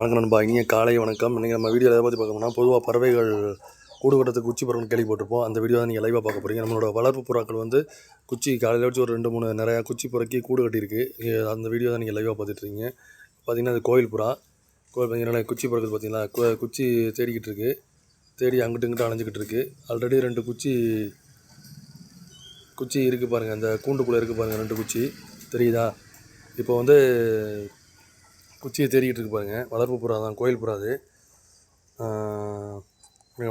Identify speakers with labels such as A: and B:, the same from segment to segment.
A: வணக்கம் நண்பா. இங்கே காலை வணக்கம். இன்றைக்கி நம்ம வீடியோ எதை பற்றி பார்க்கணும்னா பொதுவாக பறவைகள் கூடு கட்டத்துக்கு குச்சி பறவைன்னு கேள்விப்பட்டிருப்போம். அந்த வீடியோ தான் நீங்கள் லைவாக பார்க்க போகிறீங்க நம்மளோட வளர்ப்பு புறாக்கள் வந்து குச்சி காலையில் வச்சு ஒரு ரெண்டு மூணு நிறையா குச்சி புறக்கி கூடு கட்டியிருக்கு. அந்த வீடியோ தான் நீங்கள் லைவாக பார்த்துட்ருக்கீங்க பார்த்தீங்கன்னா அது கோயில் புறா. கோயில் பார்த்தீங்கன்னா குச்சி பிறகுது பார்த்தீங்களா? குச்சி தேடிக்கிட்டு இருக்கு. தேடி அங்கிட்டு இங்கிட்டு அலைஞ்சிக்கிட்டு இருக்குது ஆல்ரெடி ரெண்டு குச்சி குச்சி இருக்குது பாருங்கள் அந்த கூண்டுக்குள்ளே இருக்குது பாருங்கள் ரெண்டு குச்சி. தெரியுதா? இப்போ வந்து குச்சியை தேடிக்கிட்டு இருக்கு பாருங்கள் வளர்ப்பு புறா தான் கோயில் புறா அது.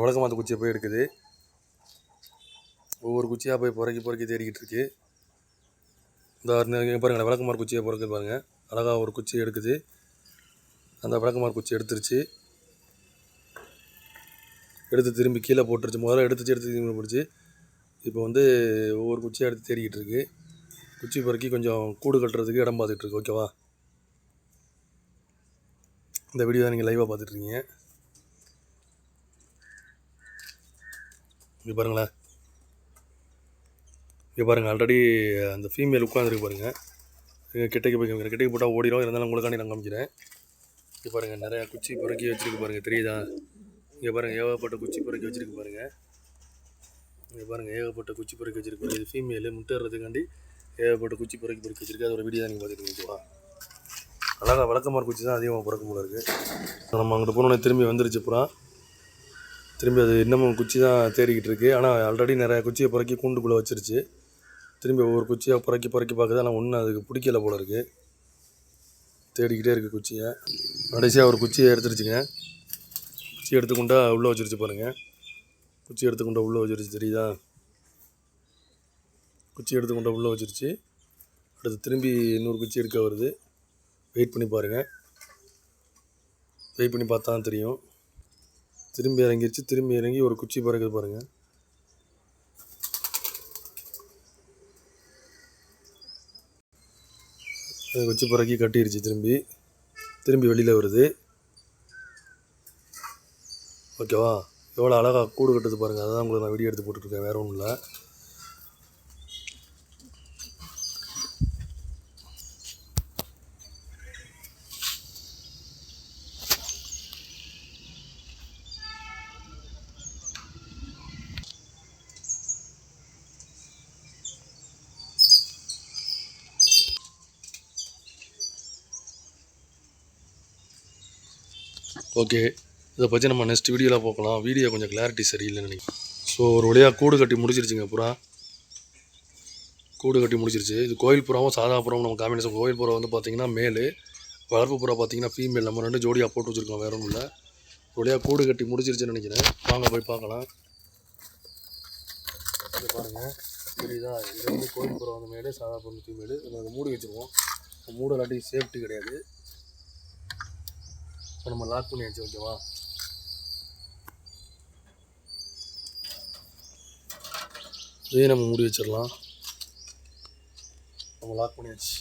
A: வழக்கமாத்த குச்சியை போய் எடுக்குது. ஒவ்வொரு குச்சியாக போய் புறக்கி புறக்கி தேடிக்கிட்டு இருக்கு. இந்த பாருங்கள் பாருங்களேன் விளக்குமார் குச்சியை பிறக்குது பாருங்கள் அழகாக ஒரு குச்சி எடுக்குது. அந்த விளக்குமார் குச்சி எடுத்துருச்சு. எடுத்து திரும்பி கீழே போட்டுருச்சு. முதல்ல எடுத்துச்சு எடுத்து திரும்பி போட்டுச்சு. இப்போ வந்து ஒவ்வொரு குச்சியாக எடுத்து தேடிக்கிட்டு இருக்கு. குச்சி பொறுக்கி கொஞ்சம் கூடு கட்டுறதுக்கு இடம் பார்த்துட்டு இருக்கு. ஓகேவா? இந்த வீடியோ தான் நீங்கள் லைவாக பார்த்துட்ருக்கீங்க. இங்கே பாருங்களேன். இங்கே பாருங்கள் ஆல்ரெடி அந்த ஃபீமேல் உட்காந்துருக்கு பாருங்கள் இங்கே கிட்டக்கு போய் காமிக்கிறேன் கிட்டக்கு போட்டால் ஓடிடும் இருந்தாலும் உங்களுக்காண்டி நான் காமிக்கிறேன். இங்கே பாருங்கள் நிறையா குச்சி புறக்கி வச்சுருக்கு பாருங்கள் தெரியுதா? இங்கே பாருங்கள் ஏகப்பட்ட குச்சி புறக்கி வச்சுருக்கு பாருங்கள் இங்கே பாருங்கள் ஏகப்பட்ட குச்சி புறக்கி வச்சுருக்கு பாருங்கள் இது ஃபீமேலு முட்டேறதுக்காண்டி ஏகப்பட்ட குச்சி புறக்கி புறக்கி வச்சுருக்கு. அதோட வீடியோ தான் நீங்கள் பார்த்துட்டு ஓகேவா அழகாக விளக்கமாக குச்சி தான் அதிகமாக பிறக்கும் போல இருக்குது நம்ம அங்கிட்ட போனோடனே திரும்பி வந்துருச்சு புறா திரும்பி அது இன்னமும் குச்சி தான் தேடிக்கிட்டு இருக்குது ஆனால் ஆல்ரெடி நிறையா குச்சியை பிறக்கி கூண்டுக்குள்ளே வச்சிருச்சு. திரும்பி ஒவ்வொரு குச்சியாக பிறக்கி பிறக்கி பார்க்குது ஆனால் ஒன்றும் அதுக்கு பிடிக்கல போல இருக்குது தேடிக்கிட்டே இருக்குது குச்சியை. கடைசியாக ஒரு குச்சியை எடுத்துருச்சுங்க. குச்சி எடுத்துக்கொண்டா உள்ளே வச்சிருச்சு பாருங்கள் குச்சி எடுத்துக்கொண்டா உள்ளே வச்சிருச்சு தெரியுதா? குச்சி எடுத்துக்கொண்டா உள்ளே வச்சிருச்சு. அடுத்து திரும்பி இன்னொரு குச்சி எடுக்க வருது. வெயிட் பண்ணி பாருங்கள் வெயிட் பண்ணி பார்த்தா தான் தெரியும். திரும்பி இறங்கிருச்சு. திரும்பி இறங்கி ஒரு குச்சி பறக்குது பாருங்கள் குச்சி பறக்கி கட்டிருச்சு திரும்பி. திரும்பி வெளியில் வருது. ஓகேவா? எவ்வளோ அழகாக கூடு கட்டுது பாருங்கள் அதான் உங்களுக்கு நான் வீடியோ எடுத்து போட்டுட்ருக்கேன் வேறு ஒன்றும் இல்லை. ஓகே இதை பற்றி நம்ம நெக்ஸ்ட் வீடியோவில் பார்க்கலாம். வீடியோ கொஞ்சம் கிளாரிட்டி சரியில்லைன்னு நினைக்கிறேன். ஸோ ஒரு வழியாக கூடு கட்டி முடிச்சிருச்சுங்க புறா கூடு கட்டி முடிச்சிருச்சு. இது கோயில் புறாவும் சாதா புறாவும் நம்ம காம்பினேஷன் கோயில் புறா வந்து பார்த்திங்கன்னா மேலு. வளர்ப்பு புறா பார்த்தீங்கன்னா ஃபீமேல் நம்ம ரெண்டு ஜோடியாக போட்டு வச்சுருக்கோம் வேற ஒன்றும் இல்லை ஒரு வழியாக கூடு கட்டி முடிச்சிருச்சுன்னு நினைக்கிறேன். வாங்க போய் பார்க்கலாம். இது பாருங்கள் புரியுதா? இது வந்து கோயில் புறா வந்து மேடு சாதா ஃபீமேலு நம்ம மூடி வச்சுருவோம். மூட இல்லாட்டி சேஃப்டி கிடையாது. இப்போ நம்ம லாக் பண்ணியாச்சு ஓகேவா இதையும் நம்ம மூடி வச்சிடலாம். நம்ம லாக் பண்ணியாச்சு